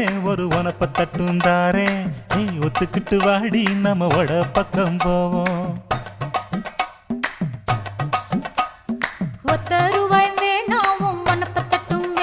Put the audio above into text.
ஒரு உனப்ப தட்டும் தாரே நீ ஒத்துக்கிட்டு வாடி நம்ம வட பக்கம் போவோம். ஒத்த ரூபாய் வேணாம். உனப்ப தட்டும்